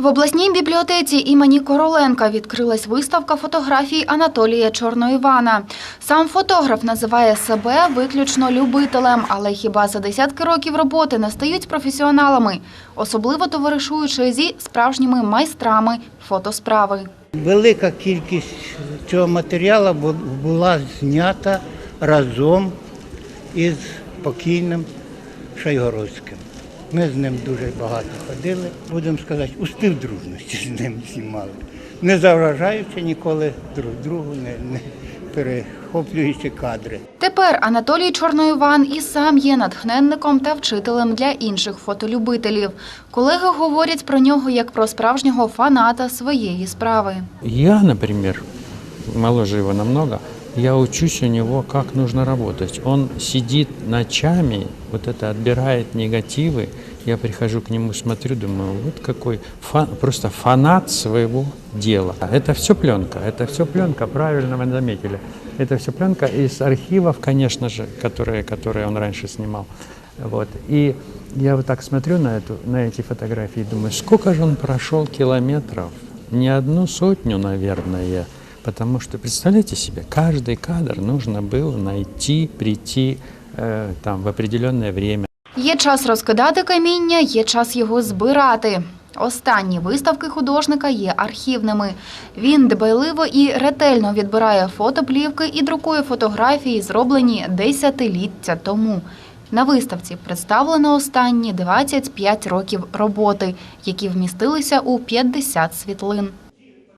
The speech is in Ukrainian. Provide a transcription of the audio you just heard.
В обласній бібліотеці імені Короленка відкрилась виставка фотографій Анатолія Чорноївана. Сам фотограф називає себе виключно любителем, але хіба за десятки років роботи не стають професіоналами, особливо товаришуючи зі справжніми майстрами фотосправи. Велика кількість цього матеріалу була знята разом із покійним Шайгородським. Ми з ним дуже багато ходили, будемо сказати, у співдружності з ним знімали, не заважаючи ніколи друг другу, не, не перехоплюючи кадри. Тепер Анатолій Чорноїван і сам є натхненником та вчителем для інших фотолюбителів. Колеги говорять про нього як про справжнього фаната своєї справи. Я, например, моложе его намного, я учусь у него, как нужно работать. Он сидит ночами, вот это отбирает негативы. Я прихожу к нему, смотрю, думаю, вот какой фан, просто фанат своего дела. Это все пленка, это все пленка, правильно вы заметили. Это все пленка из архивов, конечно же, которые, которые он раньше снимал. Вот. И я вот так смотрю на, эту, на эти фотографии и думаю, сколько же он прошел километров? Не одну сотню, наверное. Потому что, представляете себе, каждый кадр нужно было найти, прийти э, там, в определенное время. Є час розкидати каміння, є час його збирати. Останні виставки художника є архівними. Він дбайливо і ретельно відбирає фотоплівки і друкує фотографії, зроблені десятиліття тому. На виставці представлено останні 25 років роботи, які вмістилися у 50 світлин.